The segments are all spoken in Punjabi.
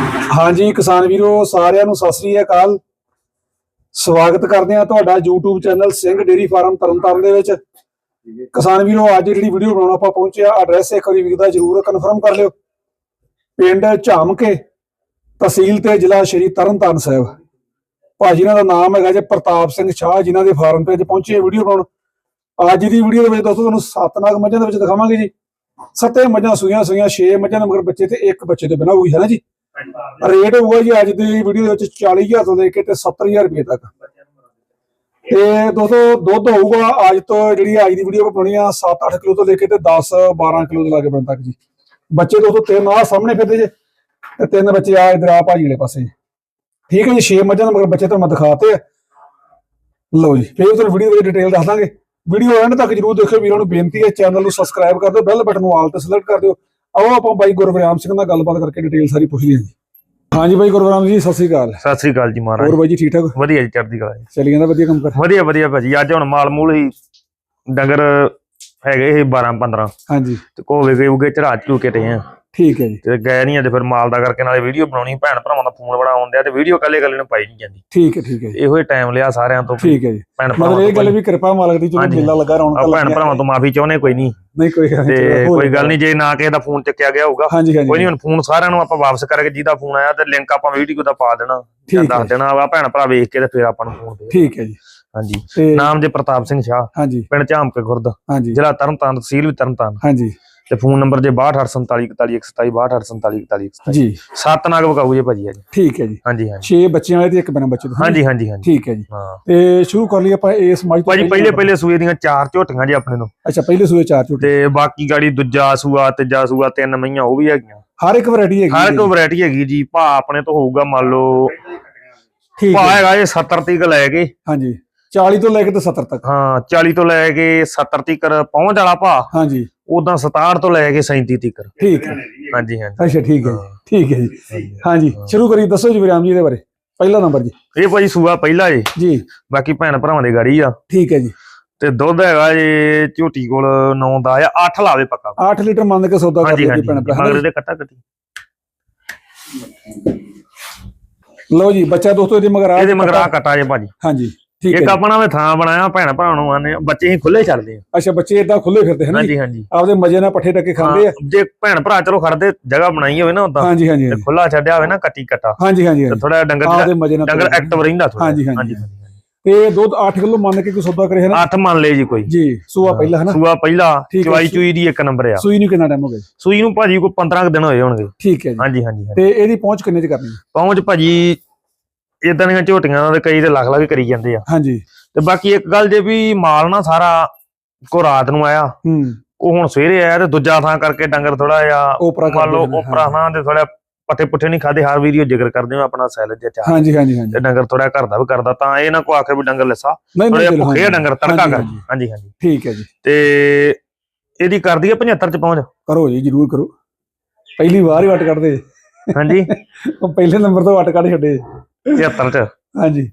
ਹਾਂਜੀ ਕਿਸਾਨ ਵੀਰੋ, ਸਾਰਿਆਂ ਨੂੰ ਸਤਿ ਸ੍ਰੀ ਅਕਾਲ। ਸਵਾਗਤ ਕਰਦੇ ਆ ਤੁਹਾਡਾ YouTube channel Singh dairy farm Tarn Taran ਦੇ ਵਿੱਚ। ਕਿਸਾਨ ਵੀਰੋ, ਅੱਜ ਜਿਹੜੀ ਵੀਡੀਓ ਬਣਾਉਣ ਆਪਾਂ ਪਹੁੰਚੇ ਆ ਐਡਰੈਸ ਇੱਕ ਵਾਰੀ ਵਿਕਦਾ ਜਰੂਰ ਕਨਫਰਮ ਕਰ ਲਿਓ। ਪਿੰਡ ਝਾਮਕੇ, ਤਹਿਸੀਲ ਤੇ ਜ਼ਿਲ੍ਹਾ ਸ਼੍ਰੀ ਤਰਨਤਾਰਨ ਸਾਹਿਬ। ਭਾਜੀ ਇਹਨਾਂ ਦਾ ਨਾਮ ਹੈਗਾ ਜੇ ਪ੍ਰਤਾਪ ਸਿੰਘ ਸ਼ਾਹ, ਜਿਨ੍ਹਾਂ ਦੇ ਫਾਰਮ ਤੇ ਅੱਜ ਪਹੁੰਚੇ ਵੀਡੀਓ ਬਣਾਉਣ। ਅੱਜ ਦੀ ਵੀਡੀਓ ਦੇ ਵਿੱਚ ਦੋਸਤੋ ਤੁਹਾਨੂੰ ਸੱਤ ਨਾਗ ਮੱਝਾਂ ਦੇ ਵਿੱਚ ਦਿਖਾਵਾਂਗੇ ਜੀ। ਸੱਤੇ ਮੱਝਾਂ ਸੂਈਆਂ ਸੂਈਆਂ 6 ਮੱਝਾਂ ਦੇ ਮਗਰ ਬੱਚੇ ਤੇ ਇੱਕ ਬੱਚੇ ਤੋਂ ਬਿਨਾਂ ਹੋਈ ਹੈ ਨਾ ਜੀ। ਰੇਟ ਹੋਊਗਾ ਜੀ ਅੱਜ ਦੀ ਵੀਡੀਓ ਦੇ ਵਿੱਚ 40000 ਤੋਂ ਲੈ ਕੇ ਤੇ 70000 ਰੁਪਏ ਤੱਕ। ਤੇ ਦੋਸਤੋ ਦੁੱਧ ਹੋਊਗਾ ਅੱਜ ਤੋਂ ਜਿਹੜੀ ਅੱਜ ਦੀ ਵੀਡੀਓ ਬਣਾਉਣੀ ਆ 7-8 ਕਿਲੋ ਤੋਂ ਲੈ ਕੇ ਤੇ 10-12 ਕਿਲੋ ਦੇ ਲਾਗੇ ਬਣ ਤੱਕ ਜੀ। ਬੱਚੇ ਦੋਸਤੋ ਤਿੰਨ ਆ ਸਾਹਮਣੇ ਫਿਰਦੇ ਜੇ ਤੇ ਤਿੰਨ ਬੱਚੇ ਆ ਇਧਰ ਆ ਭਾਜੀ ਵਾਲੇ ਪਾਸੇ। ਠੀਕ ਹੈ ਜੀ 6 ਮੱਝਾਂ ਦੇ ਮਗਰ ਬੱਚੇ ਤੁਹਾਨੂੰ ਮੈਂ ਦਿਖਾਤੇ ਲਓ ਜੀ ਫਿਰ ਤੁਹਾਨੂੰ ਵੀਡੀਓ ਦੀ ਡਿਟੇਲ ਦੱਸ ਦਾਂਗੇ। ਵੀਡੀਓ ਐਂਡ ਤੱਕ ਜਰੂਰ ਦੇਖਿਓ ਵੀਰਾਂ ਨੂੰ ਬੇਨਤੀ ਹੈ ਚੈਨਲ ਨੂੰ ਸਬਸਕ੍ਰਾਈਬ ਕਰ ਦਿਓ ਬੈਲ ਬਟਨ ਨੂੰ ਆਲ ਤੇ ਸਿਲੈਕਟ ਕਰ ਦਿਓ। ਆਓ ਆਪਾਂ ਬਾਈ ਗੁਰਵਿਆਮ ਸਿੰਘ ਨਾਲ ਗੱਲਬਾਤ ਕਰਕੇ ਡਿਟੇਲ ਸਾਰੀ ਪੁੱਛ ਲਈਏ ਜੀ। ਹਾਂਜੀ ਬਾਈ ਗੁਰਵਿਆਮ ਜੀ ਸਤਿ ਸ੍ਰੀ ਅਕਾਲ। ਸਤਿ ਸ੍ਰੀ ਅਕਾਲ ਜੀ ਮਹਾਰਾਜ। ਹੋਰ ਬਾਈ ਜੀ ਠੀਕ ਠਾਕ? ਵਧੀਆ ਜੀ ਚੜ੍ਹਦੀ ਕਲਾ ਜੀ। ਚੱਲੀ ਜਾਂਦਾ ਵਧੀਆ ਕੰਮ ਕਰ। ਵਧੀਆ ਵਧੀਆ ਭਾਜੀ ਅੱਜ ਹੁਣ ਮਾਲ ਮੂਲ ਹੀ ਡੰਗਰ ਹੈਗੇ ਇਹ 12 15 ਹਾਂਜੀ। ਤੇ ਕੋਵੇ ਗਏ ਉਗੇ ਚੜਾ ਚੂ ਕੇ ਤੇ ਆ। ਠੀਕ ਹੈ ਜੀ। ਤੇ ਗਏ ਨਹੀਂ ਅੱਜ ਫਿਰ ਮਾਲ ਦਾ ਕਰਕੇ ਨਾਲੇ ਵੀਡੀਓ ਬਣਾਉਣੀ ਭੈਣ ਭਰਾਵਾਂ ਦਾ ਫੋਨ ਬੜਾ ਆਉਂਦਿਆ ਤੇ ਵੀਡੀਓ ਕੱਲੇ ਕੱਲੇ ਨੂੰ ਪਾਈ ਨਹੀਂ ਜਾਂਦੀ। ਠੀਕ ਹੈ ਠੀਕ ਹੈ ਇਹੋ ਹੀ ਟਾਈਮ ਲਿਆ ਸਾਰਿਆਂ ਤੋਂ ਠੀਕ ਹੈ ਜੀ। ਭੈਣ ਮਤਲਬ ਭਰਾਵਾਂ ਇਹ ਗੱਲ ਵੀ ਕਿਰਪਾ ਮਾਲਕ ਦੀ ਚਲੋ। ਮੇਲਾ ਲੱਗਾ ਰੌਣਕਾਂ ਆ ਭੈਣ। ਭਰਾਵਾਂ ਤੋਂ ਮਾਫੀ ਚਾਹੁੰਦੇ ਕੋਈ ਨਹੀਂ ਨਹੀਂ ਕੋਈ ਗੱਲ ਤੇ ਕੋਈ ਗੱਲ। ਨਹੀਂ ਜੇ ਨਾ ਕਿਸੇ ਦਾ ਫੋਨ ਚੱਕਿਆ ਗਿਆ ਹੋਊਗਾ ਹਾਂਜੀ ਹਾਂਜੀ। ਕੋਈ ਨਹੀਂ ਹੁਣ ਫੋਨ ਸਾਰਿਆਂ ਨੂੰ ਆਪਾਂ ਵਾਪਸ ਕਰਕੇ ਜਿਹਦਾ ਫੋਨ ਆਇਆ ਤੇ ਲਿੰਕ ਆਪਾਂ ਵੀਡੀਓ ਦਾ ਪਾ ਦੇਣਾ ਜਾਂ ਦੱਸ ਦੇਣਾ ਵਾ ਭੈਣ ਭਰਾ ਵੇਖ ਕੇ ਤੇ ਫਿਰ ਆਪਾਂ ਨੂੰ ਫੋਨ ਦੇ ਠੀਕ ਹੈ ਜੀ। ਹਾਂਜੀ। ਨਾਮ ਜੇ ਪ੍ਰਤਾਪ ਸਿੰਘ ਸ਼ਾਹ ਹਾਂਜੀ। ਪਿੰਡ ਝਾਮਕੇ ਖੁਰਦ ਹਾਂਜੀ। ਜ਼ਿਲ੍ਹਾ ਤਰਨਤਾਰਨ ਤਹਿਸੀਲ ਵੀ ਤਰਨਤਾਰਨ। ਹਾਂਜੀ। ਤੇ ਫੋਨ ਨੰਬਰ ਜੇ 62474127 ਜੀ। ਸੱਤ ਨਾਗ ਵਕਾਊ ਜੇ ਭਾਜੀ ਅੱਜ। ਠੀਕ ਹੈ ਜੀ। ਹਾਂਜੀ ਹਾਂਜੀ। 6 ਬੱਚਿਆਂ ਵਾਲੇ ਤੇ ਇੱਕ ਬਿਨਾਂ ਬੱਚੇ ਤੋਂ ਹਾਂਜੀ ਹਾਂਜੀ ਹਾਂਜੀ। ਠੀਕ ਹੈ ਜੀ। ਹਾਂ। ਤੇ ਸ਼ੁਰੂ ਕਰ ਲਈ ਆਪਾਂ ਇਸ ਮਾਈ ਭਾਜੀ ਪਹਿਲੇ ਪਹਿਲੇ ਸੂਏ ਦੀਆਂ ਚਾਰ ਝੋਟੀਆਂ ਜੀ ਆਪਣੇ ਤੋਂ। ਅੱਛਾ ਪਹਿਲੇ ਸੂਏ ਚਾਰ ਝੂਟੇ ਤੇ ਬਾਕੀ ਗਾੜੀ ਦੂਜਾ ਸੂਆ ਤੀਜਾ ਸੂਆ ਤਿੰਨ ਮਈਆਂ ਉਹ ਵੀ ਹੈਗੀਆਂ। ਹਰ ਇੱਕ ਵੈਰਾਈਟੀ ਹੈਗੀ ਹਰ ਹੈ ਇੱਕ ਵੈਰਾਈਟੀ ਹੈਗੀ ਜੀ। ਭਾ ਆਪਣੇ ਤੋਂ ਹੋਊਗਾ ਮੰਨ ਲਓ ਠੀਕ ਭਾ ਹੈ ਹੈਗਾ ਇਹ 70 ਤੀਕ ਲੈ ਕੇ। ਹਾਂਜੀ। 40 ਤੋਂ ਲੈ ਕੇ ਤੇ 70 ਤੱਕ। ਹਾਂ 40 ਤੋਂ ਲੈ ਕੇ 70 ਤੀਕ ਪਹੁੰਚ ਵਾਲਾ ਭਾ ਹਾਂਜੀ। ਉਦਾਂ 67 ਤੋਂ ਲੈ ਕੇ 37 ਤੀਕ ਠੀਕ ਹੈ। ਹਾਂਜੀ ਹਾਂਜੀ। ਅੱਛਾ ਠੀਕ ਹੈ ਜੀ। ਠੀਕ ਹੈ ਜੀ। ਹਾਂਜੀ ਸ਼ੁਰੂ ਕਰੀ ਦੱਸੋ ਜੀ ਵਿਰਾਮ ਜੀ ਦੇ ਬਾਰੇ। ਪਹਿਲਾ ਨੰਬਰ ਜੀ। ਇਹ ਭਾਜੀ ਸੂਆ ਪਹਿਲਾ ਜੀ ਜੀ। ਬਾਕੀ ਭੈਣ ਭਰਾਵਾਂ ਦੇ ਗਾੜੀ ਆ। ਠੀਕ ਹੈ ਜੀ। ਤੇ ਦੁੱਧ ਹੈਗਾ ਜੀ ਝੋਟੀ ਕੋਲ 9 ਦਾ ਆ 8 ਲਾਵੇ ਪੱਕਾ। 8 ਲੀਟਰ ਮੰਨ ਕੇ ਸੌਦਾ ਕਰ ਲਈ ਭੈਣ ਭਰਾ। ਮਗਰ ਦੇ ਕੱਟਾ ਕੱਟੀ। ਲਓ ਜੀ ਬੱਚਾ ਦੋਸਤੋ ਇਹਦੇ ਮਗਰ ਆ ਇਹਦੇ ਮਗਰ ਆ ਕੱਟਾ ਜੇ ਭਾਜੀ। ਹਾਂਜੀ। ਠੀਕ ਹੈ ਇੱਕ। ਆਪਣਾ ਵੀ ਥਾਂ ਬਣਾਇਆ ਭੈਣ ਭਰਾਵਾਂ ਨੂੰ ਆਨੇ ਬੱਚੇ ਹੀ ਖੁੱਲੇ ਛੱਡਦੇ ਆ। ਅੱਛਾ ਬੱਚੇ ਇਦਾਂ ਖੁੱਲੇ ਫਿਰਦੇ ਹਨ ਹਾਂਜੀ ਹਾਂਜੀ। ਆਪਦੇ ਮਜੇ ਨਾਲ ਪੱਠੇ ਟੱਕੇ ਖਾਂਦੇ ਆ? ਜੇ ਭੈਣ ਭਰਾ ਚਲੋ ਖੜਦੇ ਜਗ੍ਹਾ ਬਣਾਈ ਹੋਵੇ ਨਾ ਉਦਾਂ ਹਾਂਜੀ ਹਾਂਜੀ ਤੇ ਖੁੱਲਾ ਛੱਡਿਆ ਹੋਵੇ ਨਾ ਕੱਟੀ ਕੱਟਾ ਹਾਂਜੀ ਹਾਂਜੀ ਤੇ। ਥੋੜਾ ਡੰਗਰ ਆਪਦੇ ਜਿਹੜਾ- ਮਜੇ ਨਾਲ ਡੰਗਰ। ਐਕਟਿਵ ਰਹਿੰਦਾ ਥੋੜਾ ਹਾਂਜੀ, ਹਾਂਜੀ, ਤੇ ਦੁੱਧ 8 ਕਿਲੋ ਮੰਨ ਕੇ ਕੋਈ ਸੌਦਾ ਕਰੇ ਹੈ ਨਾ 8 ਮੰਨ ਲਏ ਜੀ ਕੋਈ। ਜੀ ਸੂਆ ਪਹਿਲਾ ਹੈ ਨਾ ਸੂਆ ਪਹਿਲਾ ਚਵਾਈ ਚੂਈ ਦੀ ਇੱਕ ਨੰਬਰ ਆ। ਸੂਈ ਨੂੰ ਕਿੰਨਾ ਟਾਈਮ ਹੋ ਗਿਆ ਸੂਈ ਨੂੰ ਭਾਜੀ ਕੋਈ 15 ਕੁ ਦਿਨ ਹੋਏ ਹੋਣਗੇ। ਠੀਕ ਹੈ ਜੀ। ਹਾਂਜੀ ਹਾਂਜੀ। ਤੇ ਇਹਦੀ ਪਹੁੰਚ ਕਿੰਨੇ ਚ ਕਰਨੀ? ਪਹੁੰਚ ਭਾਜੀ ਇਦਾਂ ਦੀਆਂ ਝੋਟੀਆਂ ਦਾ ਕਈ ਤੇ ਲੱਖ ਲੱਖ ਕਰੀ ਜਾਂਦੇ ਆ। ਹਾਂਜੀ। ਤੇ ਬਾਕੀ ਇੱਕ ਗੱਲ ਜੇ ਵੀ ਮਾਲ ਨਾ ਸਾਰਾ ਕੋ ਰਾਤ ਨੂੰ ਆਇਆ ਹੂੰ। ਉਹ ਹੁਣ ਸਵੇਰੇ ਆਇਆ ਤੇ ਦੂਜਾ ਥਾਂ ਕਰਕੇ ਡੰਗਰ ਥੋੜਾ ਜਿਹਾ ਮੰਨ ਲਓ ਉਪਰਾ ਨਾ ਤੇ ਥੋੜਾ ਪੱਠੇ ਪੁੱਠੇ ਨਹੀਂ ਖਾਦੇ ਹਰ ਵੀਡੀਓ ਜ਼ਿਕਰ ਕਰਦੇ ਹਾਂ ਆਪਣਾ ਸੈਲਡ ਜਿਹਾ ਚਾਹ। ਹਾਂਜੀ ਹਾਂਜੀ ਹਾਂਜੀ। ਤੇ ਡੰਗਰ ਥੋੜਾ ਘਰ ਦਾ ਵੀ ਕਰਦਾ ਤਾਂ ਇਹ ਨਾ ਕੋ ਆਖੇ ਵੀ ਡੰਗਰ ਲਿਸਾ ਥੋੜਾ ਭੁੱਖੇ। ਡੰਗਰ ਤੜਕਾ ਕਰ। ਹਾਂਜੀ। ਹਾਂਜੀ ਹਾਂਜੀ। ਠੀਕ ਹੈ ਜੀ। ਤੇ ਇਹਦੀ ਕਰਦੀ ਹੈ 75 ਚ ਪਹੁੰਚ। ਕਰੋ ਜੀ ਜਰੂਰ ਕਰੋ। ਪਹਿਲੀ ਵਾਰ ਹੀ ਵਟ ਕੱਢਦੇ। ਹਾਂਜੀ। ਉਹ ਪਹਿਲੇ ਨੰਬਰ ਤੋਂ ਵਟ ਕੱਢ ਛੱਡੇ। 73 ਚ। ਹਾਂਜੀ।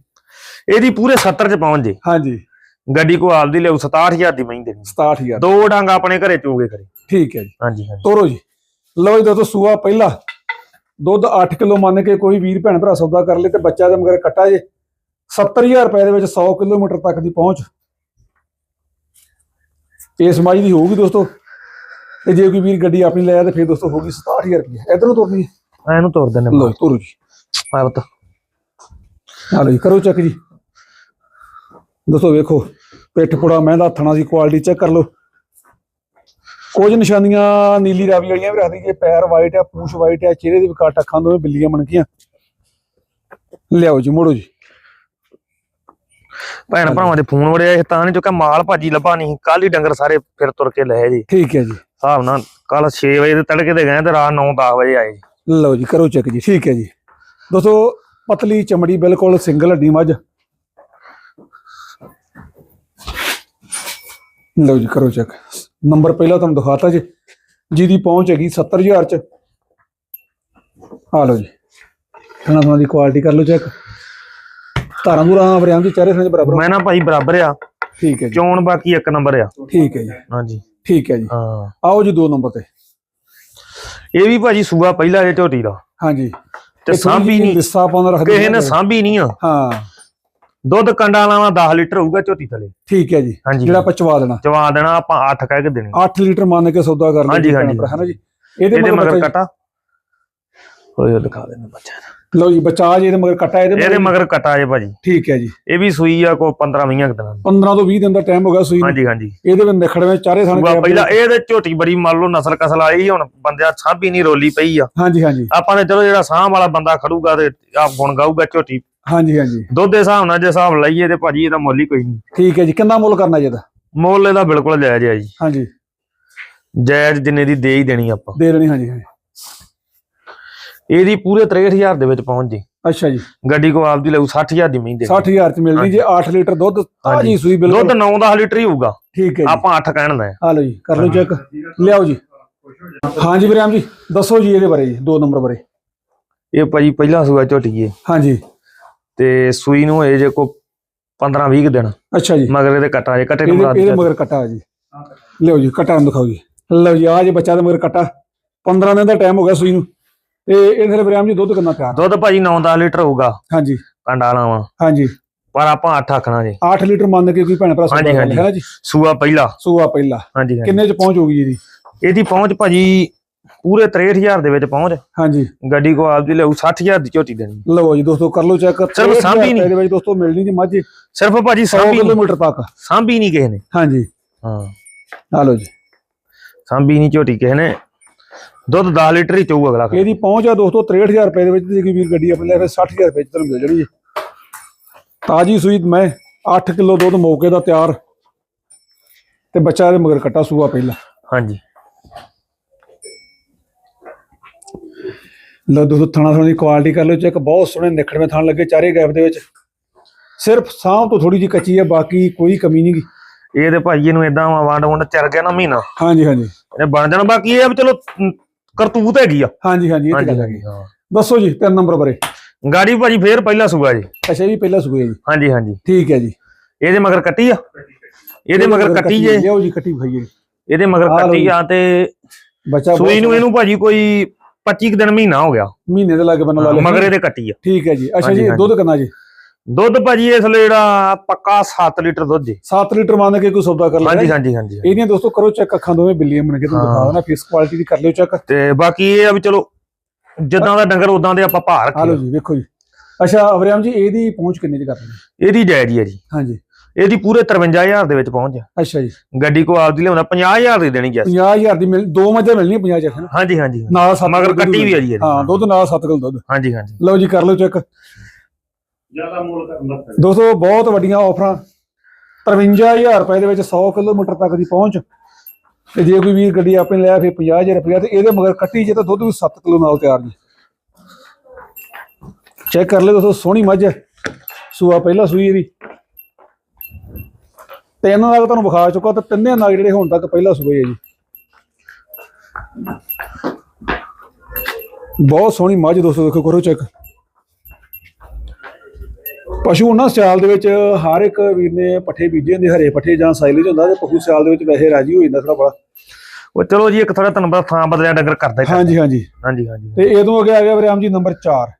ਇਹਦੀ ਪੂਰੇ 70 ਚ ਪਹੁੰਚ ਜੇ। ਹਾਂਜੀ। ਗੱਡੀ ਕੋ ਆਪਦੀ ਲਿਆਉ 67000 ਦੀ ਮਹੀਂ ਦੇਣੀ। 67000 ਦੋ ਡੰਗ ਆਪਣੇ ਘਰੇ ਚੂਗੇ ਕਰੇ। ਠੀਕ ਹੈ ਜੀ। ਹਾਂਜੀ ਹਾਂਜੀ। ਤੋਰੋ ਜੀ। ਲਓ ਜੀ ਦੋਸਤੋ ਸੂਆ ਪਹਿਲਾ। ਦੁੱਧ 8 ਕਿਲੋ ਮੰਨ ਕੇ ਕੋਈ ਵੀਰ ਭੈਣ ਭਰਾ ਸੌਦਾ ਕਰ ਲੇ ਤੇ ਬੱਚਾ ਦੇ ਮਗਰ ਕੱਟਾ ਜੇ। 70000 ਰੁਪਏ ਦੇ ਵਿੱਚ 100 ਕਿਲੋਮੀਟਰ ਤੱਕ ਦੀ ਪਹੁੰਚ। ਇਸ ਮਾਈ ਦੀ ਹੋਊਗੀ ਦੋਸਤੋ। ਤੇ ਜੇ ਕੋਈ ਵੀਰ ਗੱਡੀ ਆਪਣੀ ਲੈ ਆ ਤੇ ਫਿਰ ਦੋਸਤੋ ਹੋਊਗੀ 67000 ਰੁਪਏ ਇਧਰੋਂ ਤੁਰਨੀ ਐ ਇਹਨੂੰ ਤੋਰ ਦਿੰਨੇ ਜੀ, ਤੋਰੋ ਜੀ। ਆ ਬਤਾ ਆ ਲਓ ਜੀ ਕਰੋ ਚੈੱਕ ਜੀ। ਦੋਸਤੋ ਵੇਖੋ ਪਿੱਠ ਪੁੜਾ ਮਹਿੰਦਾ ਥਣਾ ਦੀ ਕੁਆਲਿਟੀ ਚੈੱਕ ਕਰ ਲਓ। ਕੁਝ ਨਿਸ਼ਾਨੀਆਂ ਨੀਲੀ ਰਾਵੀ ਵਾਲੀਆਂ ਵੀ ਰੱਖਦੀ ਜੇ ਪੈਰ ਵਾਈਟ ਆ ਪੂਛ ਵਾਈਟ ਆ ਚਿਹਰੇ ਦੇ ਵਿਕਾਟ ਅੱਖਾਂ ਦੋਵੇਂ ਬਿੱਲੀਆਂ ਮਣਕੀਆਂ ਲਿਆਓ ਜੀ ਮੋੜੋ ਜੀ। ਭੈਣ ਭਰਾਵਾਂ ਦੇ ਫੋਨ ਵੜਿਆ ਇਹ ਤਾਂ ਨਹੀਂ ਚੁੱਕਾ ਮਾਲ ਭਾਜੀ ਲੱਭਾ ਨਹੀਂ। ਕੱਲ ਹੀ ਡੰਗਰ ਸਾਰੇ ਫਿਰ ਤੁਰ ਕੇ ਲਏ ਜੀ। ਠੀਕ ਹੈ ਜੀ। ਹਿਸਾਬ ਨਾਲ ਕੱਲ 6 ਵਜੇ ਦੇ ਤੜਕੇ ਤੇ ਗਏ ਤੇ ਰਾਤ 9-10 ਵਜੇ ਆਏ ਜੀ। ਲਓ ਜੀ ਕਰੋ ਚੈੱਕ ਜੀ। ਠੀਕ ਹੈ ਜੀ। ਦੋਸਤੋ ਪਤਲੀ ਚਮੜੀ ਬਿਲਕੁਲ ਸਿੰਗਲ ਹੱਡੀ ਮੱਝ। ਲਓ ਜੀ ਕਰੋ ਚੈੱਕ ਨੰਬਰ ਪਹਿਲਾਂ ਤੁਹਾਨੂੰ ਦਿਖਾਤਾ ਜੀ ਜਿਹਦੀ ਪਹੁੰਚ ਹੈਗੀ 70000 ਚ। ਆ ਲਓ ਜੀ ਖਾਣਾ ਖਾਣਾ ਦੀ ਕੁਆਲਿਟੀ ਕਰ ਲਓ ਚੈੱਕ ਧਾਰਾਂ ਦੂਰਾਂ ਵਰਿਆਂ ਦੀ ਚਿਹਰੇ ਦੇ ਬਰਾਬਰ। ਮੈਂ ਨਾ ਭਾਈ ਬਰਾਬਰ ਆ। ਠੀਕ ਹੈ ਜੀ। ਚੋਣ ਬਾਕੀ ਇੱਕ ਨੰਬਰ ਆ। ਠੀਕ ਹੈ ਜੀ। ਹਾਂਜੀ। ਠੀਕ ਹੈ ਜੀ। ਹਾਂ। ਆਓ ਜੀ ਦੋ ਨੰਬਰ ਤੇ। ਇਹ ਵੀ ਭਾਜੀ ਸੂਆ ਪਹਿਲਾ ਜੇ ਝੋਟੀ ਦਾ। ਹਾਂਜੀ। ਤੇ ਸਾਂਭੀ ਨਹੀਂ। ਲਿੱਸਾ ਪਾਉਣ ਰੱਖਦੇ ਕਿਸੇ ਨੇ ਸਾਂਭੀ ਨਹੀਂ ਆ। ਹਾਂ। ਦੁੱਧ ਕੰਡਾ ਲਾਵਾ 10 ਲੀਟਰ ਹੋਊਗਾ ਝੋਟੀ ਥਲੇ। ਠੀਕ ਹੈ ਜੀ। ਜਿਹੜਾ ਆਪਾਂ ਚਵਾ ਦੇਣਾ। ਚਵਾ ਦੇਣਾ ਆਪਾਂ 8 ਕਹਿ ਕੇ ਦੇਣੀ। 8 ਲੀਟਰ ਮੰਨ ਕੇ ਸੌਦਾ ਕਰ ਲਓ ਹਾਂਜੀ, ਹਾਂਜੀ। ਹੈ ਨਾ ਜੀ? ਇਹਦੇ ਮਗਰ ਕਟਾ। ਉਹ ਦਿਖਾ ਦੇਣਾ ਬੱਚਾ। ਲਓ ਜੀ ਬੱਚਾ ਜੀ ਇਹਦੇ ਮਗਰ ਕੱਟਾ ਇਹਦੇ ਇਹਦੇ ਮਗਰ। ਕਟਾ ਜੇ ਭਾਜੀ। ਠੀਕ ਹੈ ਜੀ। ਇਹ ਵੀ ਸੂਈ ਆ ਕੋ 15 20 ਦਿਨਾਂ ਦੀ। 15 ਤੋਂ 20 ਦਿਨ ਦਾ ਟਾਈਮ ਹੋ ਗਿਆ ਸੂਈ। ਹਾਂਜੀ ਹਾਂਜੀ। ਇਹਦੇ ਵਿੱਚ ਨਿਖੜਵੇਂ ਚਾਰੇ ਸੂਆ ਪਹਿਲਾਂ ਇਹਦੇ ਝੋਟੀ ਬੜੀ ਮੰਨ ਲਓ ਨਸਲ ਕਸਲ ਆਈ ਹੁਣ ਬੰਦਿਆ ਸਾਂਭੀ ਨਹੀਂ ਰੋਲੀ ਪਈ ਆ। ਹਾਂਜੀ ਹਾਂਜੀ। ਆਪਾਂ ਨੇ ਚਲੋ ਜਿਹੜਾ ਸਾਂਭ ਵਾਲਾ ਬੰਦਾ ਖੜੂਗਾ ਤੇ ਆਪ ਗੁਣ ਗਾਊਗਾ ਝੋਟੀ। ਹਾਂਜੀ ਹਾਂਜੀ। ਦੁੱਧ ਦੇ ਹਿਸਾਬ ਨਾਲ ਜੇ ਹਿਸਾਬ ਲਈਏ ਤੇ ਭਾਜੀ ਇਹਦਾ ਮੁੱਲ ਹੀ ਕੋਈ ਨਹੀਂ। ਠੀਕ ਹੈ ਜੀ ਕਿੰਨਾ ਮੁੱਲ ਕਰਨਾ ਜੀ ਇਹਦਾ? ਮੁੱਲ ਇਹਦਾ ਬਿਲਕੁਲ ਜਾਇਜ਼ ਆ ਜੀ। ਹਾਂਜੀ। ਜਾਇਜ਼ ਜਿੰਨੇ ਦੀ ਦੇ ਹੀ ਦੇਣੀ ਆਪਾਂ। ਦੇ ਦੇਣੀ ਹਾਂਜੀ ਹਾਂਜੀ। ਇਹਦੀ ਪੂਰੇ 63000 ਦੇ ਵਿੱਚ ਪਹੁੰਚ ਜੀ। ਅੱਛਾ ਜੀ। ਗੱਡੀ ਕੋ ਆਪਦੀ ਲਊ 60000 ਦੀ ਮਹੀਂ ਦੇ। 60000 ਚ ਮਿਲਣੀ ਜੇ 8 ਲੀਟਰ ਦੁੱਧ ਤਾਜੀ ਸੂਈ ਦੁੱਧ ਬਿਲਕੁਲ 9-10 ਲੀਟਰ ਹੀ ਹੋਊਗਾ। ਠੀਕ ਹੈ ਜੀ। ਆਪਾਂ 8 ਕਹਿਣ ਦਾ ਆ। ਲਓ ਜੀ ਕਰ ਲਓ ਚੈੱਕ। ਲਿਆਓ ਜੀ। ਹਾਂਜੀ ਵੀਰਾਮ ਜੀ ਦੱਸੋ ਜੀ ਇਹਦੇ ਬਾਰੇ ਜੀ ਦੋ ਨੰਬਰ ਬਾਰੇ। ਇਹ ਭਾਜੀ ਪਹਿਲਾ ਸੂਆ ਝੋਟੀਏ ਹਾਂਜੀ। ਤੇ ਸੂਈ ਨੂੰ ਹੋਏ ਜੇ ਕੋ 15-20 ਦਿਨ। ਅੱਛਾ ਜੀ। ਮਗਰ ਇਹਦੇ ਕਟਾ ਜੇ ਕਟੇ ਨੂੰ ਬਣਾ ਦਿੱਤਾ ਮਗਰ ਕਟਾ ਜੀ। ਲਿਓ ਜੀ ਕਟਾ ਨੂੰ ਦਿਖਾਓ ਜੀ। ਲਓ ਜੀ ਆ ਜੇ ਬੱਚਾ ਦੇ ਮਗਰ ਕਟਾ। 15 ਦਿਨ ਦਾ ਟਾਈਮ ਹੋ ਗਿਆ ਸੂਈ ਨੂੰ। ਤੇ ਇਹਦੇ ਵੀਰਾਮ ਜੀ ਦੁੱਧ ਕਿੰਨਾ ਤਿਆਰ ਦੁੱਧ ਭਾਜੀ 9-10 ਲੀਟਰ ਹੋਊਗਾ। ਹਾਂਜੀ। ਕੰਡਾ ਲਾਵਾਂ ਹਾਂਜੀ। ਪਰ ਆਪਾਂ 8 ਆਖਣਾ ਜੇ। 8 ਲੀਟਰ ਮੰਨ ਕੇ ਕੋਈ ਭੈਣ ਭਰਾ ਹਾਂਜੀ। ਹੈ ਨਾ ਜੀ? ਸੂਆ ਪਹਿਲਾ। ਸੂਆ ਪਹਿਲਾ। ਹਾਂਜੀ ਕਿੰਨੇ ਚ ਪਹੁੰਚ ਹੋਊਗੀ ਇਹਦੀ? ਇਹਦੀ ਪਹੁੰਚ ਭਾਜੀ ਪੂਰੇ 63000 ਦੇ ਵਿੱਚ ਪਹੁੰਚ। ਹਾਂਜੀ। ਗੱਡੀ ਕੋ ਆਪਦੀ ਲਊ 60000 ਦੀ ਝੋਟੀ ਦੇਣੀ। ਲਓ ਜੀ ਦੋਸਤੋ ਕਰ ਲਓ ਚੈੱਕ ਸਿਰਫ ਸਾਂਭੀ ਨਹੀਂ। ਇਹਦੇ ਵਿੱਚ ਦੋਸਤੋ ਮਿਲਣੀ ਦੀ ਮੱਝ। 100 ਸਿਰਫ ਭਾਜੀ ਸਾਂਭੀ ਨਹੀਂ। ਕਿਲੋਮੀਟਰ ਤੱਕ। ਸਾਂਭੀ ਨਹੀਂ ਕਿਸੇ ਨੇ। ਹਾਂਜੀ। ਹਾਂ। ਆ ਲਓ ਜੀ। ਸਾਂਭੀ ਨਹੀਂ ਝੋਟੀ ਕਿਸੇ ਨੇ। ਦੁੱਧ 10 ਲੀਟਰ ਹੀ ਚੋਊ ਅਗਲਾ ਇਹਦੀ ਪਹੁੰਚ ਆ ਦੋਸਤੋ 63000 ਰੁਪਏ ਦੇ ਵਿੱਚ ਜੇ ਵੀਰ ਗੱਡੀ ਆਪਣੇ ਲੈ ਫਿਰ 60000 ਰੁਪਏ ਚ ਤੁਹਾਨੂੰ ਮਿਲ ਜਾਣੀ ਜੀ। ਤਾਜੀ ਸੂਈ ਮੈਂ 8 ਕਿਲੋ ਦੁੱਧ ਮੌਕੇ ਦਾ ਤਿਆਰ ਤੇ ਬੱਚਾ ਇਹਦੇ ਮਗਰ ਕੱਟਾ ਸੂਆ ਪਹਿਲਾਂ। ਹਾਂਜੀ। ਲਓ ਦੋਸਤੋ ਥਣਾ ਥਣਾ ਦੀ ਕੁਆਲਿਟੀ ਕਰ ਲਓ ਚੈੱਕ ਬਹੁਤ ਸੋਹਣੇ ਨਿਖੜਵੇਂ ਥਣ ਲੱਗੇ ਚਾਰੇ ਗੈਪ ਦੇ ਵਿੱਚ। ਸਿਰਫ ਸਾਹ ਤੋਂ ਥੋੜੀ ਜਿਹੀ ਕੱਚੀ ਹੈ ਬਾਕੀ ਕੋਈ ਕਮੀ ਨਹੀਂ ਗੀ। ਇਹ ਤੇ ਭਾਈ ਇਹਨੂੰ ਇਦਾਂ ਵੰਡ ਵੰਡ ਚਰ ਗਿਆ ਨਾ ਮਹੀਨਾ। ਹਾਂਜੀ ਹਾਂਜੀ। ਇਹਨੇ ਬਣ ਜਾਣਾ ਬਾਕੀ ਇਹ ਚਲੋ ਕਰਤੂਤ ਹੈਗੀ ਆ। ਹਾਂਜੀ ਹਾਂਜੀ ਇਹ ਤੇ ਗੱਲ ਹੈਗੀ। ਹਾਂ। ਦੱਸੋ ਜੀ ਤਿੰਨ ਨੰਬਰ ਬਾਰੇ। ਗਾੜੀ ਭਾਜੀ ਫੇਰ ਪਹਿਲਾ ਸੂਆ ਜੀ। ਅੱਛਾ ਜੀ ਪਹਿਲਾ ਸੂਏ ਜੀ। ਹਾਂਜੀ ਹਾਂਜੀ। ਠੀਕ ਹੈ ਜੀ। ਇਹਦੇ ਮਗਰ ਕੱਟੀ ਆ? ਇਹਦੇ ਮਗਰ ਕੱਟੀ ਜੇ? ਲਿਆਓ ਜੀ ਕੱਟੀ ਖਾਈਏ। ਇਹਦੇ ਮਗਰ ਲਓ ਕੱਟੀ। ਆ ਤੇ ਬੱਚਾ ਸੂਈ ਨੂੰ ਇਹਨੂੰ ਭਾਜੀ ਕੋਈ 25 ਕੁ ਦਿਨ ਮਹੀਨਾ ਹੋ ਗਿਆ। ਮਹੀਨੇ ਦੇ ਲਾਗੇ ਬੰਨ ਲਾ ਲਿਆ ਮਗਰ ਇਹਦੇ ਕੱਟੀ ਆ। ਠੀਕ ਹੈ ਜੀ। ਅੱਛਾ ਜੀ। ਦੁੱਧ ਕਿੰਨਾ ਜੀ? ਦੁੱਧ ਭਾਜੀ ਇਸ ਲਈ ਜਿਹੜਾ ਪੱਕਾ 7 ਲੀਟਰ ਦੁੱਧ ਜੀ। 7 ਲੀਟਰ ਮੰਨ ਕੇ ਕੋਈ ਸੌਦਾ ਕਰ ਹਾਂਜੀ ਲੈਣਾ ਹਾਂਜੀ ਹਾਂਜੀ ਇਹਦੀਆਂ ਦੋਸਤੋ ਕਰੋ ਚੈੱਕ ਅੱਖਾਂ ਦੋਵੇਂ ਬਿੱਲੀਆਂ ਬਣ ਕੇ ਤੁਹਾਨੂੰ। ਦਿਖਾ ਦੇਣਾ ਫੇਸ ਕੁਆਲਿਟੀ ਦੀ ਕਰ ਲਿਓ ਚੈੱਕ। ਤੇ ਬਾਕੀ ਇਹ ਆ ਵੀ ਚਲੋ ਜਿੱਦਾਂ ਦਾ ਡੰਗਰ ਉਦਾਂ ਦੇ ਆਪਾਂ ਭਾਰ ਆ ਲਓ ਜੀ ਵੇਖੋ ਜੀ। ਅੱਛਾ ਅਵਰਿਆਮ ਜੀ ਇਹਦੀ ਪਹੁੰਚ ਕਿੰਨੇ ਚ ਕਰਨੀ ਇਹਦੀ ਜਾਇਜ਼ ਹੀ ਜੀ। ਹਾਂਜੀ। ਇਹਦੀ ਪੂਰੇ 53000 ਦੇ ਵਿੱਚ ਪਹੁੰਚ ਅੱਛਾ ਜੀ। ਗੱਡੀ ਕੋ ਆਪਦੀ ਲਿਆਉਂਦਾ 50000 ਦੀ ਦੇਣੀ ਜੈਸ 50000 ਦੀ ਮਿਲ ਦੋ ਮੱਝਾਂ ਮਿਲਣੀਆਂ 50 ਚ ਹੈ ਨਾ ਹਾਂਜੀ ਹਾਂਜੀ ਹਾਂਜੀ। ਨਾਲ ਮਗਰ ਕੱਟੀ ਵੀ ਆ ਜੀ ਹਾਂ ਦੁੱਧ ਨਾਲ 7 ਕਿਲੋ ਦੁੱਧ। ਹਾਂਜੀ ਹਾਂਜੀ। ਲਓ ਜੀ ਕਰ ਲਓ ਚੈੱਕ। ਜ਼ਿਆਦਾ ਮੁੱਲ ਕਰਨਾ ਦੋਸਤੋ, ਬਹੁਤ ਵੱਡੀਆਂ ਆਫਰਾਂ 53000 ਰੁਪਏ ਦੇ ਵਿੱਚ 100 ਕਿਲੋਮੀਟਰ ਤੱਕ ਦੀ ਪਹੁੰਚ। ਤੇ ਜੇ ਕੋਈ ਵੀਰ ਗੱਡੀ ਆਪਣੇ ਲਿਆ ਫਿਰ 50000 ਰੁਪਏ ਤੇ ਇਹਦੇ ਮਗਰ ਕੱਟੀ ਜੇ ਤਾਂ ਦੁੱਧ ਵੀ 7 ਕਿਲੋ ਨਾਲ ਤਿਆਰ ਜੀ ਚੈੱਕ ਕਰ ਲਿਓ ਦੋਸਤੋ, ਸੋਹਣੀ ਮੱਝ ਹੈ। ਸੂਆ ਪਹਿਲਾ ਸੂਈ ਇਹਦੀ। ਤਿੰਨ ਨਾਗ ਤੁਹਾਨੂੰ ਵਿਖਾ ਚੁੱਕਾ, ਤੇ ਤਿੰਨੇ ਨਾਗ ਜਿਹੜੇ ਹੁਣ ਤੱਕ ਪਹਿਲਾ ਸੂਏ ਹੈ ਜੀ। ਬਹੁਤ ਸੋਹਣੀ ਮੱਝ ਦੋਸਤੋ, ਦੇਖੋ ਕਰੋ ਚੈੱਕ। ਪਸ਼ੂ ਉਹਨਾਂ ਸਿਆਲ ਦੇ ਵਿੱਚ ਹਰ ਇੱਕ ਵੀਰ ਨੇ ਪੱਠੇ ਬੀਜੇ ਹੁੰਦੇ ਹਰੇ ਪੱਠੇ ਜਾਂ ਸਾਈਲੇਜ ਹੁੰਦਾ ਤੇ ਪਸ਼ੂ ਸਿਆਲ ਦੇ ਵਿੱਚ ਵੈਸੇ ਰਾਜੀ ਹੋ ਜਾਂਦਾ ਥੋੜਾ ਬੜਾ। ਉਹ ਚਲੋ ਜੀ ਇੱਕ ਥੋੜਾ ਤੁਹਾਨੂੰ ਪਤਾ ਥਾਂ ਬਦਲਿਆ ਡੰਗਰ ਕਰਦਾ ਹੀ। ਹਾਂਜੀ ਹਾਂਜੀ। ਹਾਂਜੀ ਹਾਂਜੀ। ਤੇ ਇਹਦੋਂ ਅੱਗੇ ਆ ਗਿਆ ਵਿਰਾਮ ਜੀ ਨੰਬਰ 4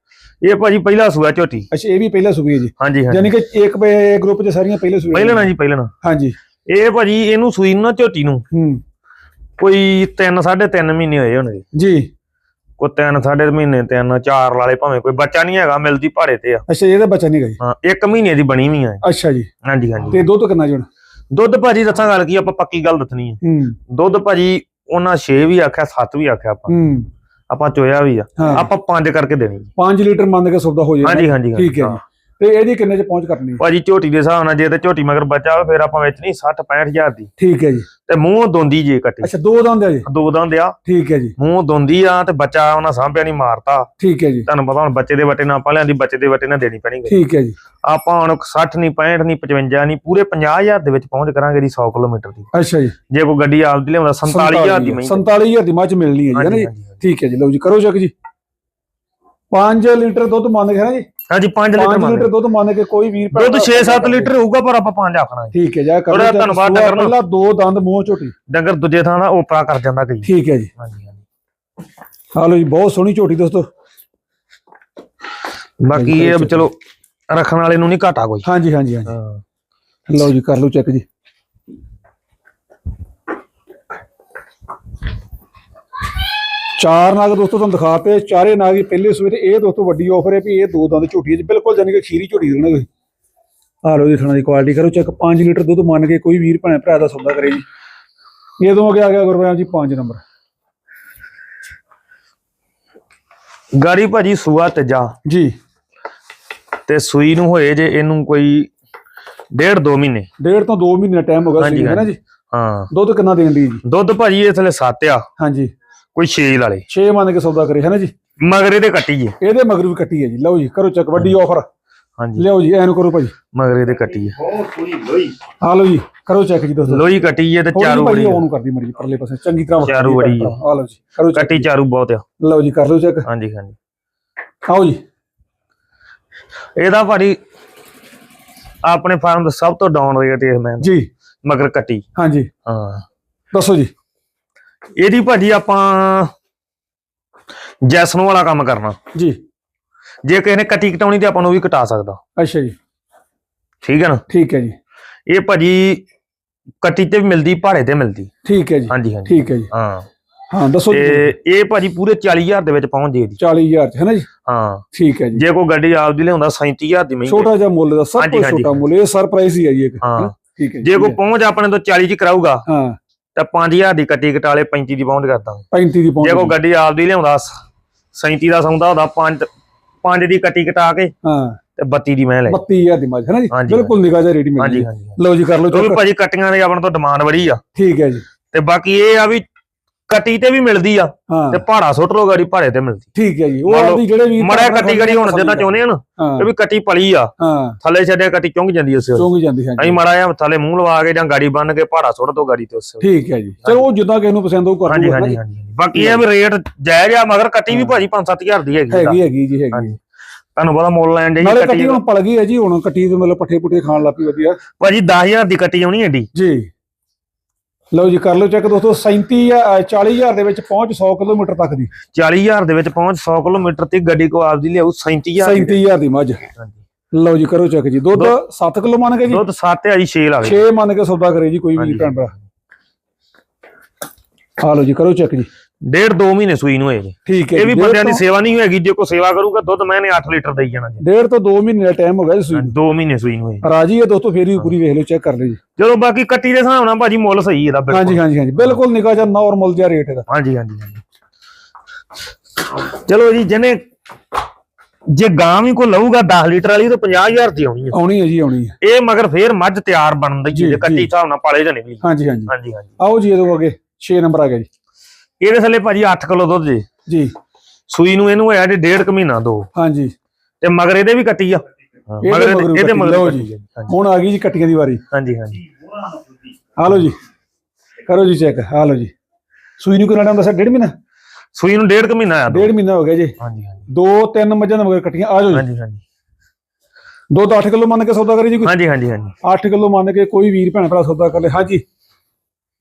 ਇਹ ਭਾਜੀ ਪਹਿਲਾ ਸੂਆ ਝੋਟੀ। ਅੱਛਾ ਇਹ ਵੀ ਪਹਿਲਾ ਸੂਬੀ ਹੈ ਜੀ। ਹਾਂਜੀ ਹਾਂਜੀ। ਯਾਨੀ ਕਿ ਇੱਕ ਗਰੁੱਪ 'ਚ ਸਾਰੀਆਂ ਪਹਿਲੇ ਸੂਬੇ ਪਹਿਲਣਾ ਜੀ ਪਹਿਲਣਾ। ਹਾਂਜੀ। ਇਹ ਭਾਜੀ ਇਹਨੂੰ ਸੂਈ ਨੂੰ ਨਾ ਝੋਟੀ ਨੂੰ। ਹੂੰ। ਕੋਈ 3 3.5 ਮਹੀਨੇ ਹੋਏ ਹੋਣਗੇ। ਜੀ। ਕੋਈ 3 3.5 ਮਹੀਨੇ 3 4 ਵਾਲੇ ਭਾਵੇਂ ਕੋਈ ਬੱਚਾ ਨਹੀਂ ਹੈਗਾ ਮਿਲਦੀ ਭਾੜੇ ਤੇ ਆ। ਅੱਛਾ ਇਹਦਾ ਬੱਚਾ ਨਹੀਂ ਗਈ ਹਾਂ ਇੱਕ ਮਹੀਨੇ ਦੀ ਬਣੀ ਵੀ ਆ ਇਹ। ਅੱਛਾ ਜੀ। ਹਾਂਜੀ ਹਾਂਜੀ। ਤੇ ਦੁੱਧ ਕਿੰਨਾ ਜੀ ਹੁਣ? ਦੁੱਧ ਭਾਜੀ ਦੱਸਾਂ ਗੱਲ ਕੀ ਆਪਾਂ ਪੱਕੀ ਗੱਲ ਦੱਸਣੀ ਹੈ ਹੂੰ। ਦੁੱਧ ਭਾਜੀ ਉਹਨਾਂ 6 ਵੀ ਆਖਿਆ 7 ਵੀ ਆਖਿਆ ਆਪਾਂ। ਹੂੰ। ਆਪਾਂ ਚੋਇਆ ਵੀ ਆ। ਹਾਂ। ਆਪਾਂ 5 ਕਰਕੇ ਦੇਣੀ। ਜੀ 5 ਲੀਟਰ ਮੰਨ ਕੇ ਸੌਦਾ ਹੋ ਜਾਏਗਾ। ਹਾਂਜੀ ਹਾਂਜੀ ਹਾਂਜੀ, ਠੀਕ ਹੈ ਹਾਂ। ਜੀ ਤੇ ਇਹਦੀ ਕਿੰਨੇ 'ਚ ਪਹੁੰਚ ਕਰਨੀ? ਹੈ? ਭਾਜੀ ਝੋਟੀ ਦੇ ਹਿਸਾਬ ਨਾਲ ਜੇ ਤੇ ਝੋਟੀ ਮਗਰ ਬੱਚਾ ਫਿਰ ਆਪਾਂ ਵੇਚਣੀ 60 65000 ਦੀ। ਠੀਕ ਹੈ ਜੀ। ਤੇ ਮੂੰਹ ਦੋਂਦੀ ਜੇ ਕੱਟੀ। ਅੱਛਾ ਦੋ ਦੰਦ ਹੈ ਜੀ? ਦੋ ਦੰਦ ਆ। ਠੀਕ ਹੈ ਜੀ। ਮੂੰਹ ਦੋਂਦੀ ਆ ਤੇ ਬੱਚਾ ਉਹਨਾਂ ਸਾਂਭਿਆ ਨਹੀਂ ਮਾਰਤਾ। ਠੀਕ ਹੈ ਜੀ। ਤੁਹਾਨੂੰ ਪਤਾ ਹੁਣ ਬੱਚੇ ਦੇ ਵਟੇ ਨਾ ਆਪਾਂ ਲਿਆਂਦੀ ਬੱਚੇ ਦੇ ਵਟੇ ਨਾ ਦੇਣੀ ਪੈਣੀ। ਠੀਕ ਹੈ ਜੀ। ਆਪਾਂ ਹੁਣ 60 ਨਹੀਂ 65 ਨਹੀਂ 55 ਨਹੀਂ ਪੂਰੇ 50000 ਦੇ ਵਿੱਚ ਪਹੁੰਚ ਕਰਾਂਗੇ ਦੀ 100 ਕਿਲੋਮੀਟਰ ਦੀ। ਅੱਛਾ ਜੀ। ਜੇ ਕੋਈ ਗੱਡੀ ਆਪਦੀ ਲਿਆਉਂਦਾ 47000 ਦੀ ਮਹੀਂ 47000 ਦੀ ਮੱਝ ਮਿਲਣੀ ਹੈ ਜੀ ਜੀ? ਠੀਕ ਹੈ ਜੀ। ਲਓ ਜੀ ਕਰੋ ਚੱਕ ਜੀ। 5 ਲੀਟਰ ਦੁੱਧ ਮੰਨ ਕੇ ਹੈ ਜੀ? ਹਾਂਜੀ 5 ਲੀਟਰ 5 ਮੰਨ ਲੀਟਰ ਦੁੱਧ ਮੰਨ ਕੇ ਕੋਈ ਵੀਰ ਦੁੱਧ 6-7 ਲੀਟਰ ਹੋਊਗਾ ਪਰ ਆਪਾਂ 5 ਆਖਣਾ। ਠੀਕ ਹੈ ਜੀ ਕਰੋ। ਧੰਨਵਾਦ ਕਰਨਾ। ਪਹਿਲਾਂ ਦੋ ਦੰਦ ਮੂੰਹ ਝੋਟੀ। ਡੰਗਰ ਦੂਜੇ ਥਾਂ ਦਾ ਓਪਰਾ ਕਰ ਜਾਂਦਾ ਕਈ। ਠੀਕ ਹੈ ਜੀ। ਹਾਂਜੀ ਹਾਂਜੀ। ਲਓ ਜੀ ਬਹੁਤ ਸੋਹਣੀ ਝੋਟੀ ਦੋਸਤੋ। ਬਾਕੀ ਇਹ ਚਲੋ ਰੱਖਣ ਵਾਲੇ ਨੂੰ ਨਹੀਂ ਘਾਟਾ ਕੋਈ। ਹਾਂਜੀ ਹਾਂਜੀ ਹਾਂਜੀ। ਹਾਂ। ਲਓ ਜੀ ਕਰ ਲਓ ਚੈੱਕ ਜੀ। ਚਾਰ ਨਾਗ ਦੋਸਤੋ ਤੁਹਾਨੂੰ ਦਿਖਾਤੇ ਚਾਰੇ ਨਾਗ ਹੀ ਪਹਿਲੇ ਸਵੇਰੇ ਇਹ ਦੋਸਤੋ ਵੱਡੀ ਆਫਰ ਹੈ ਵੀ ਇਹ ਦੋ ਦੰਦ ਝੋਟੀ ਹੈ ਬਿਲਕੁਲ ਜਾਨੀ ਕਿ ਖੀਰੀ ਝੋਟੀ ਦੇਣਾ ਕੋਈ ਆ ਲਓ ਜੀ ਥਣਾ ਦੀ ਕੁਆਲਿਟੀ ਕਰੋ ਚੈੱਕ 5 ਲੀਟਰ ਦੁੱਧ ਮੰਨ ਕੇ ਕੋਈ ਵੀਰ ਭੈਣ ਭਰਾ ਦਾ ਸੌਦਾ ਕਰੇ ਜੀ। ਇਹ ਤੋਂ ਅੱਗੇ ਆ ਗਿਆ ਗੁਰਬਰਾਮ ਜੀ 5 ਨੰਬਰ। ਗਾੜੀ ਭਾਜੀ ਸੂਆ ਤੇਜਾ। ਜੀ। ਤੇ ਸੂਈ ਨੂੰ ਹੋਏ ਜੇ ਇਹਨੂੰ ਕੋਈ ਡੇਢ ਦੋ ਮਹੀਨੇ। ਡੇਢ ਤੋਂ 2 ਮਹੀਨੇ ਦਾ ਟਾਈਮ ਹੋ ਗਿਆ ਹਾਂਜੀ, ਸੀ ਹੈ ਨਾ ਜੀ? ਹਾਂ। ਦੁੱਧ ਕਿੰਨਾ ਦੇਣ ਦੀ ਜੀ? ਦੁੱਧ ਭਾਜੀ ਇਹ ਥਲੇ 7 ਆ। ਹਾਂਜੀ। ਕੋਈ 6 ਵਾਲੇ 6 ਮੰਨ ਕੇ ਸੌਦਾ ਕਰੇ ਹੈ ਨਾ ਜੀ? ਮਗਰ ਇਹਦੇ ਕੱਟੀ ਜੇ ਇਹਦੇ ਮਗਰ ਵੀ ਕੱਟੀ ਹੈ ਜੀ। ਲਓ ਜੀ ਕਰੋ ਚੈੱਕ ਵੱਡੀ ਆਫਰ ਹਾਂਜੀ। ਲਿਆਓ ਜੀ ਐਨੂੰ ਕਰੋ ਭਾਜੀ। ਮਗਰ ਇਹਦੇ ਕੱਟੀ ਜੇ ਬਹੁਤ ਸੋਹਣੀ ਲੋਈ। ਆ ਲਓ ਜੀ ਕਰੋ ਚੈੱਕ ਜੀ ਦੋਸਤੋ ਲੋਈ ਕੱਟੀ ਜੇ ਤੇ ਚਾਰੂ ਬੜੀ ਆ। ਉਹਨੂੰ ਕਰਦੀ ਮਰਜ਼ੀ ਪਰਲੇ ਪਾਸੇ। ਚੰਗੀ ਤਰ੍ਹਾਂ ਚਾਰੂ ਬੜੀ ਭਰਾ। ਆ ਲਓ ਜੀ ਕਰੋ ਚੈੱਕ ਕੱਟੀ ਚਾਰੂ ਬਹੁਤ ਆ। ਲਓ ਜੀ ਕਰ ਲਓ ਚੈੱਕ ਹਾਂਜੀ ਹਾਂਜੀ। ਆਓ ਜੀ। ਇਹਦਾ ਭਾਜੀ ਆਪਣੇ ਫਾਰਮ ਦਾ ਸਭ ਤੋਂ ਡਾਊਨ ਰੇਟ ਇਹ ਮੈਂ। ਜੀ। ਮਗਰ ਕੱਟੀ। ਹਾਂਜੀ। ਹਾਂ। ਦੱਸੋ ਜੀ। ਇਹਦੀ ਭਾਜੀ ਆਪਾਂ ਜੈਸਨ ਵਾਲਾ ਕੰਮ ਕਰਨਾ। ਜੀ। ਜੇ ਕਿਸੇ ਨੇ ਕੱਟੀ ਕਟਾਉਣੀ ਤੇ ਆਪਾਂ ਨੂੰ ਵੀ ਕਟਾ ਸਕਦਾ। ਅੱਛਾ ਜੀ। ਠੀਕ ਹੈ ਨਾ? ਠੀਕ ਹੈ ਜੀ। ਇਹ ਭਾਜੀ ਕੱਟੀ ਤੇ ਵੀ ਮਿਲਦੀ ਭਾੜੇ ਤੇ ਮਿਲਦੀ। ਠੀਕ ਹੈ ਜੀ। ਹਾਂਜੀ ਹਾਂਜੀ। ਠੀਕ ਹੈ ਜੀ। ਹਾਂ। ਹਾਂ ਦੱਸੋ ਜੀ। ਤੇ ਇਹ ਭਾਜੀ ਪੂਰੇ 40000 ਦੇ ਵਿੱਚ ਪਹੁੰਚ ਜੇ ਇਹਦੀ। 40000 ਚ ਹੈ ਨਾ ਜੀ? ਹਾਂ। ਠੀਕ ਹੈ ਜੀ। ਜੇ ਕੋਈ ਗੱਡੀ ਆਪਦੀ ਲਿਆਉਂਦਾ 37000 ਦੀ ਮਹਿੰਗੀ। ਛੋਟਾ ਜਿਹਾ ਮੁੱਲ ਦਾ ਸਭ ਤੋਂ ਛੋਟਾ ਮੁੱਲ ਇਹ ਸਰਪ੍ਰਾਈਜ਼ ਹੀ ਹੈ ਜੀ ਇੱਕ ਹਾਂ। ਠੀਕ ਹੈ ਜੀ, ਕੋਈ ਪਹੁੰਚ ਆਪਣੇ ਤੋਂ 40 ਚ ਕਰਾਊਗਾ ਹੈ। ਤਾਂ 5000 ਦੀ ਕੱਟੀ ਕਟਾਲੇ 35 ਦੀ ਪਹੁੰਚ ਕਰਦਾ 35 ਦੀ ਪਹੁੰਚ ਜੇ ਕੋਈ ਗੱਡੀ ਆਪਦੀ ਲਿਆਉਂਦਾ 37 ਦਾ ਸੌਂਦਾ ਉਹਦਾ 5 5 ਦੀ ਕੱਟੀ ਕਟਾ ਕੇ ਹਾਂ। ਤੇ 32 ਦੀ ਮੈਂ ਲੈ 32000 ਦੀ ਮੱਝ ਹੈ ਨਾ ਜੀ? ਬਿਲਕੁਲ ਨਿਗਾਹ ਜਿਹਾ ਰੇਟ ਮਿਲ ਹਾਂਜੀ ਲਓ ਜੀ ਕਰ ਲਓ ਚੈੱਕ। ਭਾਜੀ ਕੱਟੀਆਂ ਦੇ ਆਪਣੇ ਤੋਂ ਡਿਮਾਂਡ ਬੜੀ ਆ। ਠੀਕ ਹੈ ਜੀ। ਤੇ ਬਾਕੀ ਇਹ ਆ ਵੀ ਕੱਟੀ ਤੇ ਵੀ ਮਿਲਦੀ ਆ ਹਾਂ। ਤੇ ਭਾੜਾ ਸੁੱਟ ਲੋ ਗਾੜੀ ਭਾੜੇ ਤੇ ਮਿਲਦੀ। ਠੀਕ ਹੈ ਜੀ ਉਹ ਮੰਨ ਲਓ, ਆਪਦੀ ਜਿਹੜੇ ਵੀ ਮੜਿਆ ਕੱਟੀ ਗੜੀ ਹੁਣ ਜਿੱਦਾਂ ਚਾਹੁੰਦੇ ਆ ਨਾ ਹਾਂ। ਇਹ ਵੀ ਕੱਟੀ ਪਲੀ ਆ। ਹਾਂ। ਥੱਲੇ ਛੱਡਿਆ ਕੱਟੀ ਚੁੰਗ ਜਾਂਦੀ ਉਸੇ ਵੇਲੇ। ਚੋਂਗੀ ਜਾਂਦੀ ਹੈ ਅਸੀਂ ਮਾੜਾ ਜਿਹਾ ਥੱਲੇ ਮੂੰਹ ਲਵਾ ਕੇ ਜਾਂ ਗਾੜੀ ਬੰਨ ਕੇ ਭਾੜਾ ਸੁੱਟ ਦੋ ਗਾੜੀ ਤੇ ਉਸੇ ਵੇਲੇ। ਠੀਕ ਹੈ ਜੀ। ਚਲੋ ਉਹ ਜਿੱਦਾਂ ਕਿਸੇ ਨੂੰ ਪਸੰਦ ਉਹ ਕਰ ਹਾਂਜੀ ਹਾਂਜੀ ਹਾਂਜੀ। ਬਾਕੀ ਇਹ ਆ ਵੀ ਰੇਟ ਜਾਇਜ਼ ਆ ਮਗਰ ਕੱਟੀ ਵੀ ਭਾਜੀ 5-7000 ਦੀ ਹੈਗੀ ਆ। ਹੈਗੀ ਹੈਗੀ ਜੀ ਹੈਗੀ। ਹਾਂਜੀ। ਤੁਹਾਨੂੰ ਪਤਾ ਮੁੱਲ ਲੈਣ ਦੇ ਨਾਲੇ ਕੱਟੀ ਕੱਟੀ ਹੁਣ ਪਲ ਗਈ ਹੈ ਜੀ ਹੁਣ ਕੱਟੀ ਦੇ ਮਤਲਬ ਪੱਠੇ ਪੁੱਠੇ ਖਾਣ ਲੱਗ ਪਈ ਵਧੀਆ। ਭਾਜੀ 10000 ਦੀ ਕੱਟੀ ਆਉਣੀ ਐਡੀ। ਜੀ। ਲਓ ਜੀ ਕਰ ਲਓ ਚੈੱਕ ਦੋਸਤੋ 37 ਜਾਂ 40000 ਦੇ ਵਿੱਚ ਪਹੁੰਚ 100 ਕਿਲੋਮੀਟਰ ਤੱਕ ਦੀ। 40000 ਦੇ ਵਿੱਚ ਪਹੁੰਚ 100 ਕਿਲੋਮੀਟਰ ਤੇ ਗੱਡੀ ਕੋ ਆਪਦੀ ਲਿਆਉ 37000 ਦੀ। 37000 ਦੀ ਮੱਝ। ਲਓ ਜੀ ਕਰੋ ਚੈੱਕ ਜੀ। ਦੁੱਧ 7 ਕਿਲੋ ਮੰਨ ਕੇ ਜੀ? ਦੁੱਧ 7 ਆ ਜੀ 6 ਲਾ 6 ਮੰਨ ਕੇ ਸੌਦਾ ਕਰੇ ਜੀ ਕੋਈ ਵੀ। ਭੈਣ ਭਰਾ। ਆ ਲਓ ਜੀ ਕਰੋ ਚੈੱਕ ਜੀ। ਡੇਢ 2 ਮਹੀਨੇ ਸੂਈ ਨੂੰ ਹੋਏ ਜੀ ਠੀਕ ਹੈ ਇਹ ਵੀ ਬੰਦਿਆਂ ਦੀ ਸੇਵਾ ਨਹੀਂ ਹੋਏਗੀ ਜੇ ਕੋਈ ਸੇਵਾ ਕਰੂਗਾ ਦੁੱਧ ਮੈਂ ਨੇ 8 ਲੀਟਰ ਦੇਈ ਜਾਣਾ ਜੀ। ਡੇਢ ਤੋਂ 2 ਮਹੀਨੇ ਦਾ ਟਾਈਮ ਹੋ ਗਿਆ ਜੀ ਸੂਈ ਨੂੰ। 2 ਮਹੀਨੇ ਸੂਈ ਨੂੰ ਹੋਏ ਰਾਜੀ ਹੈ ਦੋਸਤੋ ਫੇਰ ਵੀ ਪੂਰੀ ਵੇਖ ਲਓ ਚੈੱਕ ਕਰ ਲਓ ਜੀ। ਚਲੋ ਬਾਕੀ ਕੱਟੀ ਦੇ ਹਿਸਾਬ ਨਾਲ ਭਾਜੀ ਮੁੱਲ ਸਹੀ ਇਹਦਾ ਬਿਲਕੁਲ। ਹਾਂਜੀ ਹਾਂਜੀ। ਹਾਂਜੀ ਬਿਲਕੁਲ ਨਿਕਾ ਜਾਂ ਨਾਰਮਲ ਜਿਹਾ ਰੇਟ ਇਹਦਾ। ਹਾਂਜੀ ਹਾਂਜੀ ਹਾਂਜੀ। ਚਲੋ ਜੀ ਜਿਹਨੇ ਜੇ ਗਾਂ ਵੀ ਕੋ ਲਊਗਾ 10 ਲੀਟਰ ਵਾਲੀ ਤਾਂ 50000 ਦੀ ਆਉਣੀ ਹੈ। ਆਉਣੀ ਹੈ ਜੀ ਆਉਣੀ ਹੈ। ਇਹ ਮਗਰ ਫੇਰ ਮੱਝ ਤਿਆਰ ਬਣਨ ਦੀ ਜੀ, ਕੱਟੀ। ਹਿਸਾਬ ਨਾਲ ਪਾਲੇ ਜਾਂ ਨਿਕਲੀ ਹਾਂਜੀ ਹਾਂਜੀ। ਹਾਂਜੀ ਹਾਂਜੀ। ਆਓ ਜੀ ਇਹਦੇ ਅੱਗੇ 6 ਨੰਬਰ ਆ ਗਿਆ ਜੀ। ਇਹਦੇ ਥੱਲੇ ਭਾਜੀ 8 ਕਿਲੋ ਦੁੱਧ ਜੀ। ਜੀ। ਸੂਈ ਨੂੰ ਇਹਨੂੰ ਹੋਇਆ ਜੇ ਡੇਢ ਕੁ ਮਹੀਨਾ ਦੋ। ਹਾਂਜੀ। ਤੇ ਮਗਰ ਇਹਦੇ ਵੀ ਕੱਟੀ ਆ। ਮਗਰ ਇਹਦੇ ਮਗਰ ਜੀ। ਹੁਣ ਆ ਗਈ ਜੀ ਕੱਟੀਆਂ ਦੀ ਵਾਰੀ। ਹਾਂਜੀ ਹਾਂਜੀ। ਆ ਲਓ ਜੀ। ਕਰੋ ਜੀ ਚੈੱਕ। ਆ ਲਓ ਜੀ। ਸੂਈ ਨੂੰ ਕਿੰਨਾ ਟਾਈਮ ਦੱਸਿਆ? ਡੇਢ ਮਹੀਨਾ? ਸੂਈ ਨੂੰ ਡੇਢ ਕੁ ਮਹੀਨਾ ਆ ਦੋ। ਡੇਢ ਮਹੀਨਾ ਹੋ ਗਿਆ ਜੀ। ਹਾਂਜੀ ਹਾਂਜੀ। ਦੋ ਤਿੰਨ ਮੱਝਾਂ ਦੇ ਮਗਰ ਕੱਟੀਆਂ। ਆ ਜਾਓ ਜੀ। ਹਾਂਜੀ ਹਾਂਜੀ। ਦੁੱਧ 8 ਕਿਲੋ ਮੰਨ ਕੇ ਸੌਦਾ ਕਰੇ ਜੀ ਕੋਈ? ਹਾਂਜੀ ਹਾਂਜੀ ਹਾਂਜੀ। 8 ਕਿਲੋ ਮੰਨ ਕੇ ਕੋਈ ਵੀਰ ਭੈਣ ਭਰਾ ਸੌਦਾ ਕਰ ਲੇ। ਹਾਂਜੀ।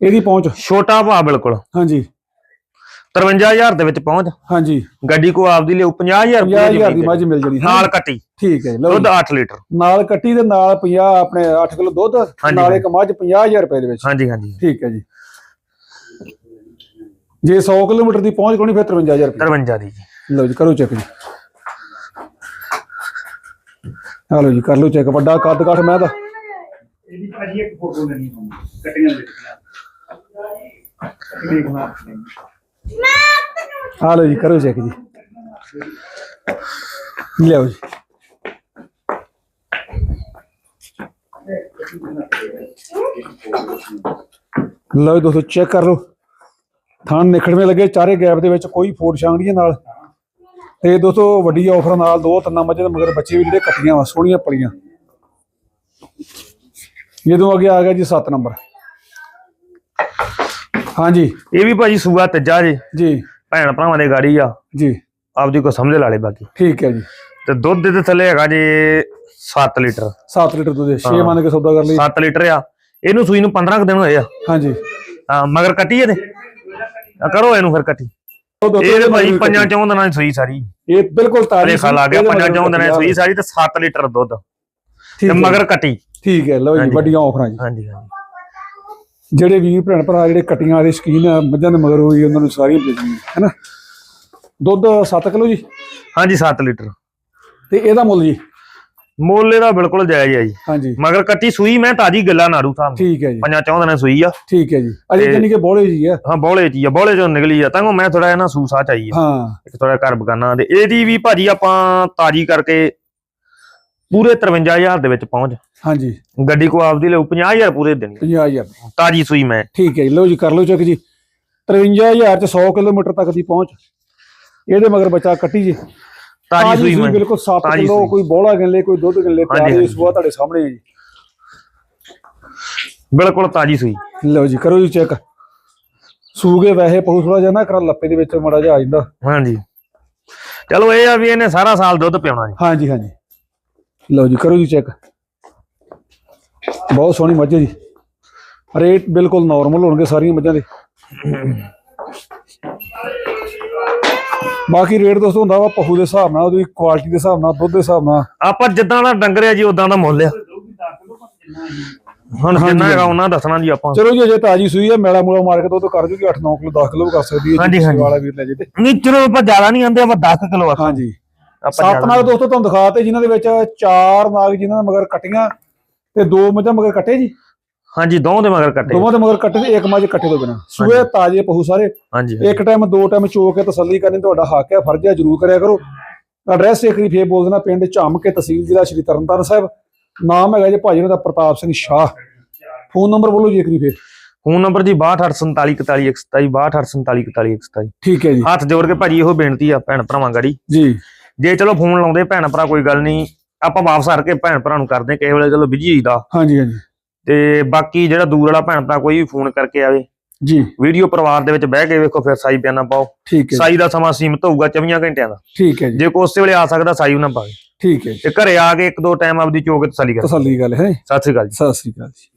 ਇਹਦੀ ਪਹੁੰਚ। ਛੋਟਾ ਭਾ ਬਿਲਕੁਲ। ਹਾਂਜੀ। 53000 ਦੇ ਵਿੱਚ ਪਹੁੰਚ। ਹਾਂਜੀ। ਗੱਡੀ ਕੋ ਆਪਦੀ ਲਿਓ 50000 ਰੁਪਏ 50000 ਦੀ ਮੱਝ ਮਿਲ ਜਣੀ ਨਾਲ ਕੱਟੀ। ਠੀਕ ਹੈ ਲਓ ਦੁੱਧ ਜੀ। 8 ਲੀਟਰ। ਨਾਲ ਕੱਟੀ ਦੇ ਨਾਲ 50 ਆਪਣੇ 8 ਕਿਲੋ ਦੁੱਧ ਨਾਲ ਇੱਕ ਮੱਝ 50000 ਰੁਪਏ ਦੇ ਵਿੱਚ। ਹਾਂਜੀ ਹਾਂਜੀ। ਠੀਕ ਹੈ ਜੀ। ਜੇ 100 ਕਿਲੋਮੀਟਰ ਦੀ ਪਹੁੰਚ ਕੋਣੀ ਫਿਰ 53000 ਰੁਪਏ। 53 ਦੀ ਜੀ। ਲਓ ਜੀ ਕਰੋ ਚੈੱਕ ਜੀ। ਆ ਲਓ ਜੀ ਕਰ ਲਓ ਚੈੱਕ ਵੱਡਾ ਕੱਦ ਕਾਠ ਮੈਂ ਦਾ ਇਹਦੀ ਭਾਜੀ ਇੱਕ ਫੋਟੋ ਲੈਣੀ ਹੁੰਦੀ ਕੱਟੀਆਂ ਦੇ ਦੇਖਣਾ ਆ ਲਓ ਜੀ, ਕਰੋ ਚੈੱਕ ਜੀ। ਲਿਆਓ ਜੀ। ਲਓ ਜੀ, ਦੋਸਤੋ ਚੈੱਕ ਕਰ ਲਓ। ਥਾਨ ਨਿਖੜਵੇਂ ਲੱਗੇ, ਚਾਰੇ ਗੈਪ ਦੇ ਵਿੱਚ ਕੋਈ ਫੋਟ ਛਾਂਗੜੀਆਂ ਨਾਲ। ਤੇ ਦੋਸਤੋ ਵੱਡੀ ਆਫਰ ਨਾਲ ਦੋ ਤਿੰਨਾਂ ਮੱਝਾਂ ਦੇ, ਮਗਰ ਬੱਚੇ ਵੀ ਜਿਹੜੇ ਕੱਟੀਆਂ ਵਾ, ਸੋਹਣੀਆਂ ਪਲੀਆਂ। ਜਦੋਂ ਅੱਗੇ ਆ ਗਿਆ ਜੀ 7 ਨੰਬਰ ਹਾਂਜੀ। ਇਹ ਵੀ ਭਾਜੀ ਸੂਆ ਤੀਜਾ ਜੀ। ਜੀ। ਭੈਣ ਭਰਾਵਾਂ ਦੇ ਗਾੜੀ ਆ। ਜੀ। ਆਪਦੀ ਕੋ ਸਮਝ ਲਾ ਲੇ ਬਾਕੀ। ਠੀਕ ਹੈ ਜੀ। ਤੇ ਦੁੱਧ ਦੇ ਥੱਲੇ ਹੈਗਾ ਜੀ 7 ਲੀਟਰ। 7 ਲੀਟਰ ਦੁੱਧ 6 ਹਾਂ। ਮੰਨ ਕੇ ਸੌਦਾ ਕਰ ਲਈ। 7 ਲੀਟਰ ਆ। ਇਹਨੂੰ ਸੂਈ ਨੂੰ 15 ਕੁ ਦਿਨ ਹੋਏ ਆ। ਹਾਂਜੀ। ਹਾਂ ਮਗਰ ਕੱਟੀ ਇਹਦੇ। ਆ ਕਰੋ ਇਹਨੂੰ ਫਿਰ ਕੱਟੀ। ਇਹ ਭਾਈ ਪੰਜਾਂ। ਚੌਂ ਦਿਨਾਂ ਦੀ ਸੂਈ ਸਾਰੀ। ਇਹ ਬਿਲਕੁਲ ਤਾਜ਼ੀ ਰੇਖਾ ਲਾ ਗਿਆ ਪੰਜਾਂ ਚੌਂ ਦਿਨਾਂ ਦੀ ਸੂਈ ਸਾਰੀ ਤੇ 7 ਲੀਟਰ ਦੁੱਧ। ਤੇ ਮਗਰ ਕੱਟੀ। ਠੀਕ ਹੈ। ਲਓ ਜੀ। ਵੱਡੀਆਂ ਆਫਰਾਂ ਜੀ। ਹਾਂਜੀ ਹਾਂਜੀ। ਜਿਹੜੇ ਵੀਰ ਭੈਣ ਭਰਾ ਜਿਹੜੇ ਕਟੀਆਂ ਵਾਲੇ ਸ਼ਕੀਨ ਆ ਮੱਝਾਂ ਦੇ ਮਗਰ ਹੋਈ ਉਹਨਾਂ ਨੂੰ ਸਾਰੀਆਂ ਮਿਲਦੀਆਂ ਹੈਨਾ? ਦੁੱਧ 7 ਕਿਲੋ ਜੀ? ਹਾਂਜੀ 7 ਲੀਟਰ। ਤੇ ਇਹਦਾ ਮੁੱਲ ਜੀ? ਮੁੱਲ ਇਹਦਾ ਬਿਲਕੁਲ ਜਾਇਜ਼ ਆ ਜੀ। ਹਾਂਜੀ। ਮਗਰ ਕੱਟੀ ਸੂਈ ਮੈਂ ਤਾਜੀ ਗੱਲਾਂ ਨਾੜੂ ਸਾਹਿਬ ਠੀਕ ਹੈ ਜੀ। ਪੰਜਾਂ ਚੌਂ ਦਿਨਾਂ ਸੂਈ ਆ। ਠੀਕ ਹੈ ਜੀ। ਅਜੇ ਤੇ- ਜਾਨੀ ਕਿ ਬੋਲੇ ਜੀ ਆ। ਹਾਂ ਬੋਲੇ ਹੀ ਆ। ਬੋਲੇ ਚੋਂ ਨਿਕਲੀ ਆ। ਤਾਂ ਮੈਂ ਥੋੜਾ ਇਹਨਾਂ ਸੂਸਾ ਚਾਹੀਏ। ਹਾਂ। ਇੱਕ ਥੋੜਾ ਘਰ ਬਗਾਨਾ ਦੇ ਇਹਦੀ ਵੀ ਭਾਜੀ ਆਪਾਂ ਤਾਜੀ ਕਰਕੇ ਪੂਰੇ 53000 ਦੇ ਵਿੱਚ ਪਹੁੰਚ। ਹਾਂਜੀ। ਗੱਡੀ ਕੋ ਆਪਦੀ ਲਊ 50000 ਪੂਰੇ ਦੇਣੀ। 50000 ਤਾਜੀ ਸੂਈ ਮੈਂ। ਠੀਕ ਹੈ ਲਓ ਜੀ ਕਰ ਲਓ ਚੈੱਕ ਜੀ। 53000 ਚ 100 ਕਿਲੋਮੀਟਰ ਤੱਕ ਦੀ ਪਹੁੰਚ। ਇਹਦੇ ਮਗਰ ਬੱਚਾ ਕੱਟੀ ਜੀ। ਤਾਜੀ ਸੂਈ ਮੈਂ। ਬਿਲਕੁਲ 7 ਤਾਜ਼ੀ ਕਿਲੋ। ਕੋਈ ਬੋਲਾ ਗਿੱਲੇ ਕੋਈ ਦੁੱਧ ਗਿੱਲੇ ਪਿਆਰੇ ਹਾਂਜੀ। ਸੁਬਾ ਤੁਹਾਡੇ ਸਾਹਮਣੇ ਹੈ ਜੀ। ਬਿਲਕੁਲ ਤਾਜੀ ਸੂਈ। ਲਓ ਜੀ ਕਰੋ ਜੀ ਚੈੱਕ। ਸੂਗੇ ਵੈਸੇ ਪਹੂ ਥੋੜਾ ਜਿਹਾ ਨਾ ਕਰ ਲੱਪੇ ਦੇ ਵਿੱਚ ਮੜਾ ਜਾ ਆ ਜਾਂਦਾ। ਹਾਂਜੀ। ਚਲੋ ਇਹ ਆ ਵੀ ਇਹਨੇ ਸਾਰਾ ਸਾਲ ਦੁੱਧ ਪਿਆਉਣਾ ਜੀ। ਹਾਂਜੀ ਹਾਂਜੀ। ਲਓ ਜੀ ਕਰੋ ਜੀ ਚੈੱਕ ਬਹੁਤ ਸੋਹਣੀ ਮੱਝ ਹੈ ਜੀ। ਰੇਟ ਬਿਲਕੁਲ ਨਾਰਮਲ ਹੋਣਗੇ ਸਾਰੀਆਂ ਮੱਝਾਂ ਦੇ। ਬਾਕੀ ਰੇਟ ਦੋਸਤੋ ਹੁੰਦਾ ਵਾ ਪਹੂ ਦੇ ਹਿਸਾਬ ਨਾਲ ਉਹਦੀ ਕੁਆਲਿਟੀ ਦੇ ਹਿਸਾਬ ਨਾਲ ਦੁੱਧ ਦੇ ਹਿਸਾਬ ਨਾਲ। ਆਪਾਂ ਜਿੱਦਾਂ ਦਾ ਡੰਗਰ ਆ ਜੀ ਉਦਾਂ ਦਾ ਮੁੱਲ ਆ। ਹੁਣ ਜਿੰਨਾ ਹੈਗਾ ਉਹਨਾਂ ਦੱਸਣਾ ਜੀ ਆਪਾਂ। ਚਲੋ ਜੀ ਅਜੇ ਤਾਜੀ ਸੂਈ ਹੈ ਮੇਲਾ ਮੂਲਾ ਮਾਰ ਕੇ ਦੁੱਧ ਕਰ ਜੂਗੀ 8 9 ਕਿਲੋ 10 ਕਿਲੋ ਵੀ ਕਰ ਸਕਦੀ ਹੈ ਜੇ। ਵਾਲਾ ਵੀਰ ਲੈ ਜੇ। ਤੇ ਨਹੀਂ ਚਲੋ ਆਪਾਂ ਜ਼ਿਆਦਾ ਨਹੀਂ ਆਂਦੇ ਆਪਾਂ 10 ਕਿਲੋ ਆ। ਹਾਂਜੀ। ਸੱਤ ਨਾਗ ਦੋਸਤੋ ਤੁਹਾਨੂੰ ਦਿਖਾਤੇ ਜਿਨ੍ਹਾਂ ਦੇ ਵਿੱਚ ਚਾਰ ਨਾਗ ਜਿਨ੍ਹਾਂ ਦੇ ਮਗਰ ਕਟੀਆਂ ਤੇ ਦੋ ਮੱਝਾਂ ਮਗਰ ਕੱਟੇ ਜੀ। ਹਾਂਜੀ ਦੋ ਦੇ ਮਗਰ ਕੱਟੇ। ਦੋਵਾਂ ਦੇ ਮਗਰ ਕੱਟੇ ਤੇ ਇੱਕ ਮੱਝ ਕੱਟੇ ਤੋਂ ਬਿਨਾ। ਸੂਏ ਤਾਜ਼ੇ ਪਹੂ ਸਾਰੇ। ਹਾਂਜੀ ਇੱਕ ਟਾਈਮ ਦੋ ਟਾਈਮ ਚੋ ਕੇ ਤਸੱਲੀ ਕਰਨੀ ਤੁਹਾਡਾ ਹੱਕ ਹੈ ਫਰਜ਼ ਹੈ ਜਰੂਰ ਕਰਿਆ ਕਰੋ। ਐਡਰੈਸ ਇੱਕ ਵਾਰੀ ਫੇਰ ਬੋਲ ਦੇਣਾ ਪਿੰਡ ਝੰਮ ਕੇ ਤਹਿਸੀਲ ਜ਼ਿਲ੍ਹਾ ਸ਼੍ਰੀ ਤਰਨਤਾਰਨ ਸਾਹਿਬ। ਨਾਮ ਹੈਗਾ ਜੀ ਭਾਜੀ ਦਾ ਪ੍ਰਤਾਪ ਸਿੰਘ ਸ਼ਾਹ। ਫੋਨ ਨੰਬਰ ਬੋਲੋ ਜੀ ਇੱਕ ਵਾਰੀ ਫੇਰ। ਫੋਨ ਨੰਬਰ ਜੀ 6248414127 6248414127 ਠੀਕ ਹੈ ਜੀ। ਹੱਥ ਜੋੜ ਕੇ ਭਾਜੀ ਇਹੋ ਬੇਨਤੀ ਆ ਭੈਣ ਭਰਾਵਾਂ ਗੜੀ। ਜੀ। ਜੇ ਚਲੋ ਫੋਨ ਲਾਉਂਦੇ ਭੈਣ ਭਰਾ ਕੋਈ ਗੱਲ ਨਹੀਂ ਆਪਾਂ ਵਾਪਸ ਹਰ ਕੇ ਭੈਣ ਭਰਾ ਨੂੰ ਕਰਦੇ ਕਿਸੇ ਵੇਲੇ ਚਲੋ ਬਿਜ਼ੀ ਹੋਈਦਾ ਹਾਂਜੀ ਹਾਂਜੀ। ਤੇ ਬਾਕੀ ਜਿਹੜਾ ਦੂਰ ਵਾਲਾ ਭੈਣ ਭਰਾ ਕੋਈ ਵੀ ਫੋਨ ਕਰਕੇ ਆਵੇ। ਜੀ। ਵੀਡੀਓ ਪਰਿਵਾਰ ਦੇ ਵਿੱਚ ਬਹਿ ਕੇ ਵੇਖੋ ਫਿਰ ਸਾਈ ਬਿਆਨਾ ਪਾਓ। ਠੀਕ ਹੈ ਸਾਈ ਦਾ ਸਮਾਂ ਸੀਮਤ ਹੋਊਗਾ 24 ਘੰਟਿਆਂ ਦਾ। ਠੀਕ ਹੈ ਜੀ। ਜੇ ਕੋਈ ਉਸੇ ਵੇਲੇ ਆ ਸਕਦਾ ਸਾਈ ਉਹਨਾਂ ਪਾਵੇ ਠੀਕ ਹੈ ਤੇ ਘਰੇ ਆ ਕੇ ਇੱਕ ਦੋ ਟਾਈਮ ਆਪਦੀ ਚੋਕ ਤਸੱਲੀ ਕਰ ਤਸੱਲੀ ਗੱਲ ਹੈ। ਸਤਿ ਸ੍ਰੀ ਅਕਾਲ ਜੀ। ਸਤਿ ਸ੍ਰੀ ਅਕਾਲ ਜੀ।